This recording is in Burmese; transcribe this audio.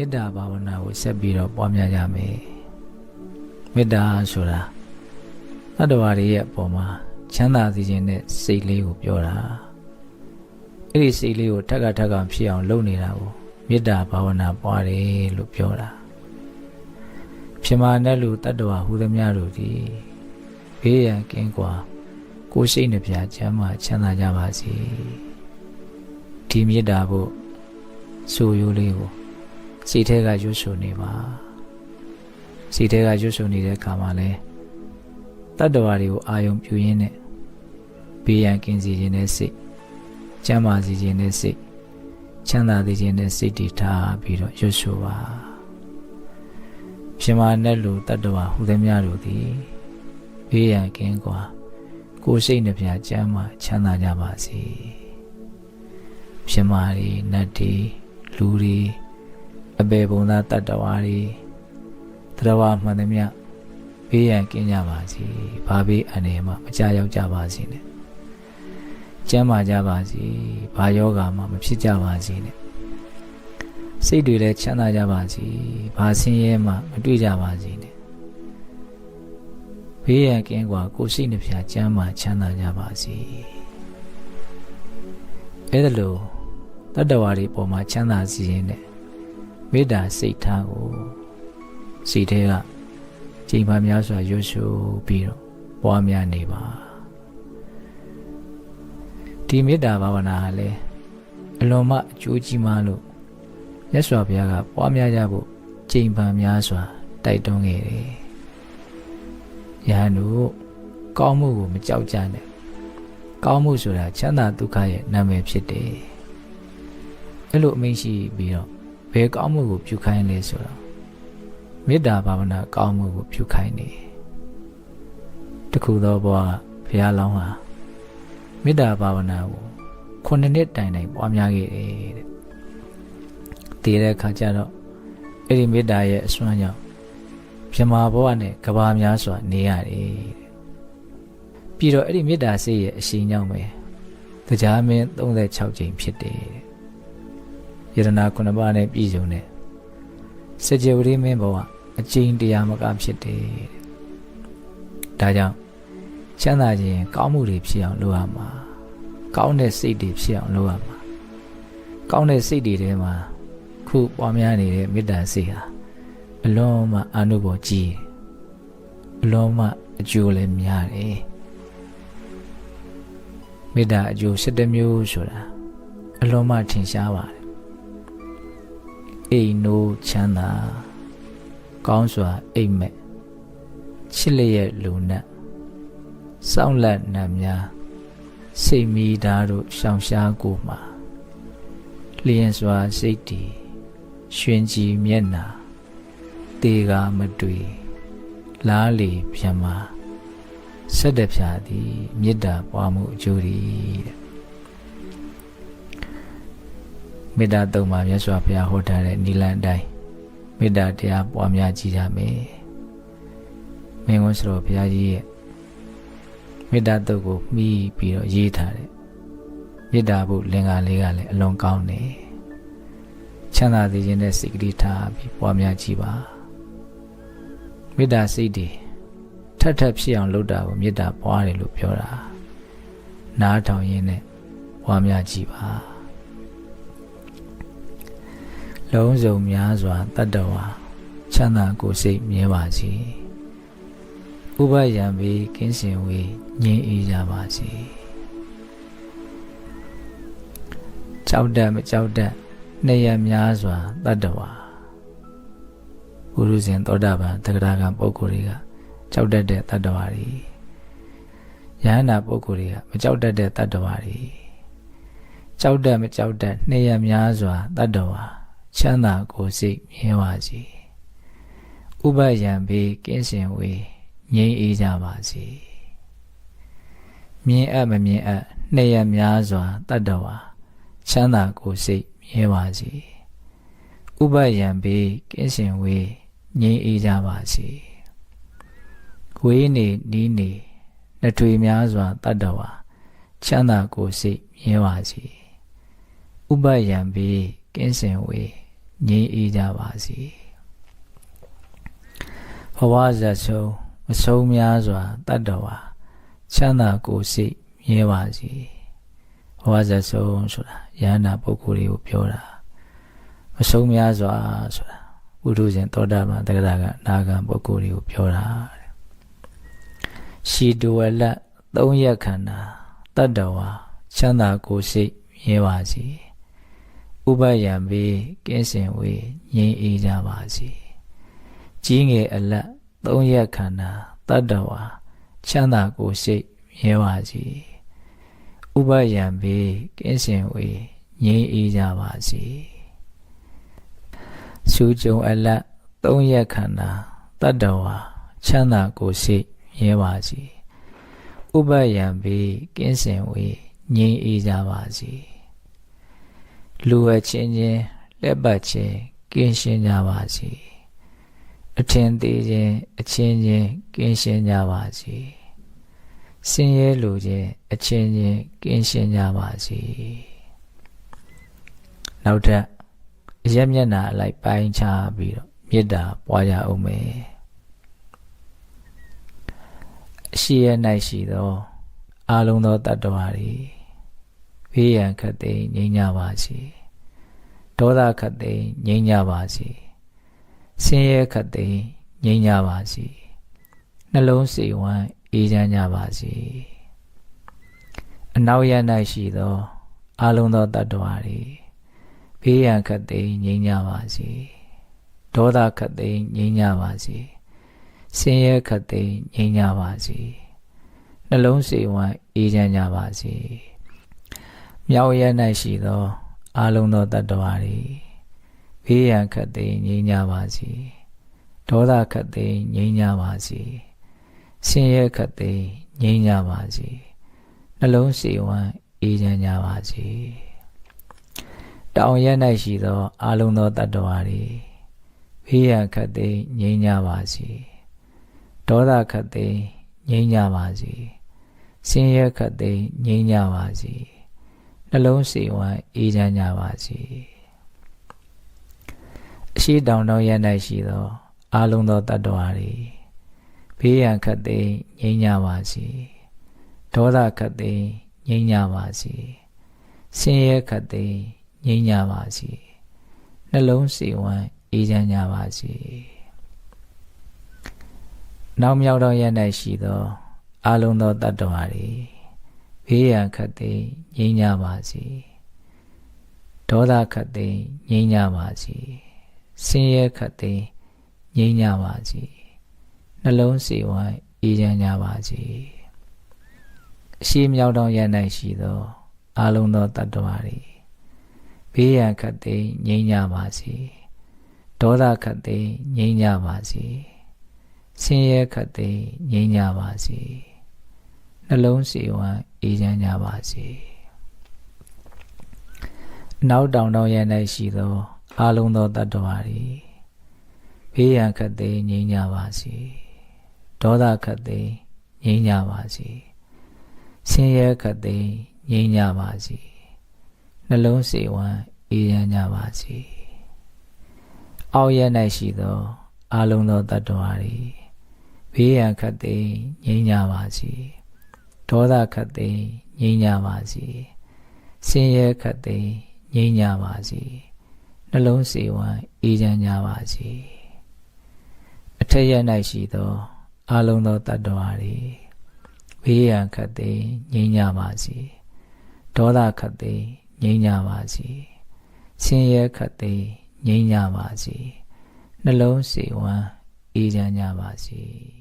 မေတ္တာဘာဝနာကိုဆက်ပြီးတော့ပွားများကြမယ်မေတ္တာဆိုတာတတ္တဝါတွေရဲ့အပေါ်မှာချမ်းသာစေခြင်းနဲ့စိတ်လေးကိုပြောတာအဲ့ဒီစိတ်လေးကိုထက်ကထက်ကဖြစ်အောင်လုပ်နေတာကိုမေတ္တာဘာဝနာပွားတယ်လို့ပြောတာဖြစ်မာတဲ့လူတတ္တဝါဟူသည်များတို့ဒီဘေးရန်ကင်းကွာကိုယ်ရှိနှပြချမ်းသာချမ်းသာကြပါစေဒီမေတ္တာဖို့ဆိုရိုးလေးကို စိတ်ထဲကရွတ်ဆိုနေပါစိတ်ထဲကရွတ်ဆိုနေတဲ့အခါမှာလဲတတ္တဝါတွေကိုအာယုံပြူရင်းနဲ့ဘေးရန်ကင်းစေခြင်းနဲ့စိတ်ချမ်းသာစေခြင်းနဲ့စိတ်ချမ်းသာစေခြင်းနဲ့စိတ်တည်ထားပြီးတော့ရွတ်ဆိုပါရှင်မာနဲ့လူတတ္တဝါဟူသည်များတို့သည်ဘေးရန်ကင်းကွာကိုယ်စိတ်နှပြချမ်းသာချမ်းသာကြပါစေရှင်မာရီနတ်တီလူတွေ အပေဘုံသားတတ္တဝါတွေတရဝမှန်သမျှဘေးရန်ကင်းကြပါစေ။ဘာဘေးအန္တရာယ်မှမကြောက်ရောက်ကြပါစေနဲ့။ကျန်းမာကြပါစေ။ဘာယောဂါမှမဖြစ်ကြပါစေနဲ့။စိတ်တွေလည်းချမ်းသာကြပါစေ။ဘာဆင်းရဲမှမတွေ့ကြပါစေနဲ့။ဘေးရန်ကင်းကွာကိုယ်စိတ်နှပြချမ်းမာချမ်းသာကြပါစေ။အဲ့ဒါလို့တတ္တဝါတွေပေါ်မှာချမ်းသာစီရင်တဲ့ မေတ္တာစိတ်ထားကိုစိတ်ထဲကချိန်ပါများစွာရွတ်ရှုပြီးတော့ပွားများနေပါဒီမေတ္တာဘာဝနာကလည်းအလွန်မှအကျိုးကြီးမားလို့မြတ်စွာဘုရားကပွားများကြဖို့ချိန်ပါများစွာတိုက်တွန်းခဲ့တယ်။ယဟန်တို့ကောင်းမှုကိုမကြောက်ကြနဲ့။ကောင်းမှုဆိုတာချမ်းသာဒုက္ခရဲ့နာမည်ဖြစ်တယ်။အဲ့လိုအမိန့်ရှိပြီးတော့ ဘယ်ကောင်းမှုကိုပြုခိုင်းလဲဆိုတော့မေတ္တာဘာဝနာကောင်းမှုကိုပြုခိုင်းနေတခုသောဘဝဘုရားလောင်းဟာမေတ္တာဘာဝနာကိုခုနှစ်နှစ်တိုင်တိုင်ပွားများခဲ့တယ်တဲ့တည်တဲ့အခါကျတော့အဲ့ဒီမေတ္တာရဲ့အစွမ်းကြောင့်မြမဘဝနဲ့ကဘာများစွာနေရတယ်တဲ့ပြီးတော့အဲ့ဒီမေတ္တာစိတ်ရဲ့အရှိန်ကြောင့်ပဲတရားမင်း36ကြိမ်ဖြစ်တယ်တဲ့ ယရနာခုနှစ်ပါးနဲ့ပြည့်စုံတဲ့စကြဝဠာမင်းဘဝအကျဉ်တရားမကဖြစ်တယ်တဲ့ဒါကြောင့်ချမ်းသာခြင်းကောင်းမှုတွေဖြစ်အောင်လုပ်ရမှာကောင်းတဲ့စိတ်တွေဖြစ်အောင်လုပ်ရမှာကောင်းတဲ့စိတ်တွေထဲမှာခုပွားများနေတဲ့မေတ္တာစိတ်ဟာအလွန်မှအာနုဘော်ကြီးအလွန်မှအကျိုးလည်းများတယ်မေတ္တာအကျိုး7မျိုးဆိုတာအလွန်မှထင်ရှားပါတယ် အိမ်နိုးချမ်းသာကောင်းစွာအိမ်မက်ချစ်လျက်လူနဲ့စောင့်လက်နတ်များစိတ်မီဓာတို့ရှောင်ရှားကိုမှာလျင်စွာစိတ်တည်ရှင်ကြည်မျက်နာတေကာမတွေ့လားလေပြမဆက်တဖြာသည်မေတ္တာပွားမှုအကျိုးတွေတဲ့ မေတ္တာတုံမှာမြတ်စွာဘုရားဟောထားတဲ့နိလန်အတိုင်းမေတ္တာတရားပွားများကြည်ကြမယ်မင်းဝန်းစတော်ဘုရားကြီးရဲ့မေတ္တာတုတ်ကိုမှီးပြီးတော့ရေးထားတယ်မေတ္တာဘုလင်္ကာလေးကလည်းအလွန်ကောင်းတယ်ချမ်းသာစေခြင်းနဲ့စိတ်ကလေးထားပြီးပွားများကြည့်ပါမေတ္တာစိတ်တွေထပ်ထပ်ဖြစ်အောင်လုပ်တာကိုမေတ္တာပွားတယ်လို့ပြောတာနားထောင်ရင်းနဲ့ပွားများကြည့်ပါ လုံးစုံများစွာတတ္တဝါချမ်းသာကိုယ်စိတ်မြဲပါစေဥပယံပေကင်းစင်ဝေးငြိမ်းအေးကြပါစေကြောက်တတ်မကြောက်တတ်နေရများစွာတတ္တဝါပုရုဇဉ်သောတာပန်တဂရကံပုဂ္ဂိုလ်တွေကကြောက်တတ်တဲ့တတ္တဝါတွေယဟနာပုဂ္ဂိုလ်တွေကမကြောက်တတ်တဲ့တတ္တဝါတွေကြောက်တတ်မကြောက်တတ်နေရများစွာတတ္တဝါ ချမ်းသာကိုယ်စိတ်မြဲပါစေဥပယံဘေးကင်းစင်ဝေးငြိမ်းအေးကြပါစေမြင်အပ်မမြင်အပ်နှစ်ရများစွာတတ္တဝါချမ်းသာကိုယ်စိတ်မြဲပါစေဥပယံဘေးကင်းစင်ဝေးငြိမ်းအေးကြပါစေဝေးနေနီးနေနှစ်ထွေများစွာတတ္တဝါချမ်းသာကိုယ်စိတ်မြဲပါစေဥပယံဘေးကင်းစင်ဝေး ငြိမ်းအေးကြပါစေဘဝဇတ်ဆုံးမဆုံးများစွာတတ္တဝါချမ်းသာကိုယ်စိတ်မြဲပါစေဘဝဇတ်ဆုံးဆိုတာယန္နာပုဂ္ဂိုလ်တွေကိုပြောတာမဆုံးများစွာဆိုတာဘုဒ္ဓရှင်သောတာပန်တက္ကရာကနာဂံပုဂ္ဂိုလ်တွေကိုပြောတာတဲ့ရှီတဝလတ်သုံးရက်ခန္ဓာတတ္တဝါချမ်းသာကိုယ်စိတ်မြဲပါစေ ဥပယံဘေးကင်းစင်ဝေးငြိမ်းအေးကြပါစေကြီးငယ်အလတ်သုံးရက်ခန္ဓာတတ္တဝါချမ်းသာကိုယ်စိတ်မြဲပါစေဥပယံဘေးကင်းစင်ဝေးငြိမ်းအေးကြပါစေစူကြုံအလတ်သုံးရက်ခန္ဓာတတ္တဝါချမ်းသာကိုယ်စိတ်မြဲပါစေဥပယံဘေးကင်းစင်ဝေးငြိမ်းအေးကြပါစေ လူဝချင်းချင်းလက်ပတ်ချင်းကင်းရှင်းကြပါစေအထင်သေးခြင်းအချင်းချင်းကင်းရှင်းကြပါစေဆင်းရဲလူချင်းအချင်းချင်းကင်းရှင်းကြပါစေနောက်ထပ်အရက်မျက်နာအလိုက်ပိုင်းခြားပြီးတော့မေတ္တာပွားကြအောင်မယ်အရှိရ၌ရှိသောအာလုံးသောတတ္တဝါတွေ ဘေးရန်ခတ်သိမ်းငြိမ်းကြပါစေဒေါသခတ်သိမ်းငြိမ်းကြပါစေဆင်းရဲခတ်သိမ်းငြိမ်းကြပါစေနှလုံးစိတ်ဝမ်းအေးချမ်းကြပါစေအနောက်ရ၌ရှိသောအာလုံးသောတတ္တဝါတွေဘေးရန်ခတ်သိမ်းငြိမ်းကြပါစေဒေါသခတ်သိမ်းငြိမ်းကြပါစေဆင်းရဲခတ်သိမ်းငြိမ်းကြပါစေနှလုံးစိတ်ဝမ်းအေးချမ်းကြပါစေ မြောက်ရ၌ရှိသောအာလုံးသောတတ္တဝါတွေဘေးရန်ခတ်သိမ်းငြိမ်းကြပါစေဒေါသခတ်သိမ်းငြိမ်းကြပါစေဆင်းရဲခတ်သိမ်းငြိမ်းကြပါစေနှလုံးစိတ်ဝမ်းအေးချမ်းကြပါစေတောင်ရ၌ရှိသောအာလုံးသောတတ္တဝါတွေဘေးရန်ခတ်သိမ်းငြိမ်းကြပါစေဒေါသခတ်သိမ်းငြိမ်းကြပါစေဆင်းရဲခတ်သိမ်းငြိမ်းကြပါစေ နှလုံးစိတ်ဝမ်းအေးချမ်းကြပါစေအရှိတောင်တောင်ရ၌ရှိသောအာလုံးသောတတ္တဝါတွေဘေးရန်ခတ်သိမ်းငြိမ်းကြပါစေဒေါသခတ်သိမ်းငြိမ်းကြပါစေဆင်းရဲခတ်သိမ်းငြိမ်းကြပါစေနှလုံးစိတ်ဝမ်းအေးချမ်းကြပါစေနောက်မြောက်သောရ၌ရှိသောအာလုံးသောတတ္တဝါတွေ ဘေးရန်ခတ်သိမ်းငြိမ်းကြပါစေဒေါသခတ်သိမ်းငြိမ်းကြပါစေဆင်းရဲခတ်သိမ်းငြိမ်းကြပါစေနှလုံးစိတ်ဝမ်းအေးချမ်းကြပါစေအရှိမြောက်သောရန်၌ရှိသောအာလုံးသောတတ္တဝါတွေဘေးရန်ခတ်သိမ်းငြိမ်းကြပါစေဒေါသခတ်သိမ်းငြိမ်းကြပါစေဆင်းရဲခတ်သိမ်းငြိမ်းကြပါစေ နှလုံးစိတ်ဝမ်းအေးချမ်းကြပါစေနောက်တောင်တောင်ရ၌ရှိသောအာလုံးသောတတ္တဝါတွေဘေးရန်ခတ်သိမ်းငြိမ်းကြပါစေဒေါသခတ်သိမ်းငြိမ်းကြပါစေဆင်းရဲခတ်သိမ်းငြိမ်းကြပါစေနှလုံးစိတ်ဝမ်းအေးချမ်းကြပါစေအောက်ရ၌ရှိသောအာလုံးသောတတ္တဝါတွေဘေးရန်ခတ်သိမ်းငြိမ်းကြပါစေ ဒေါသခတ်သိမ်းငြိမ်းကြပါစေဆင်းရဲခတ်သိမ်းငြိမ်းကြပါစေနှလုံးစိတ်ဝမ်းအေးချမ်းကြပါစေအထက်ရ၌ရှိသောအာလုံးသောတတ္တဝါတွေဘေးရန်ခတ်သိမ်းငြိမ်းကြပါစေဒေါသခတ်သိမ်းငြိမ်းကြပါစေဆင်းရဲခတ်သိမ်းငြိမ်းကြပါစေနှလုံးစိတ်ဝမ်းအေးချမ်းကြပါစေ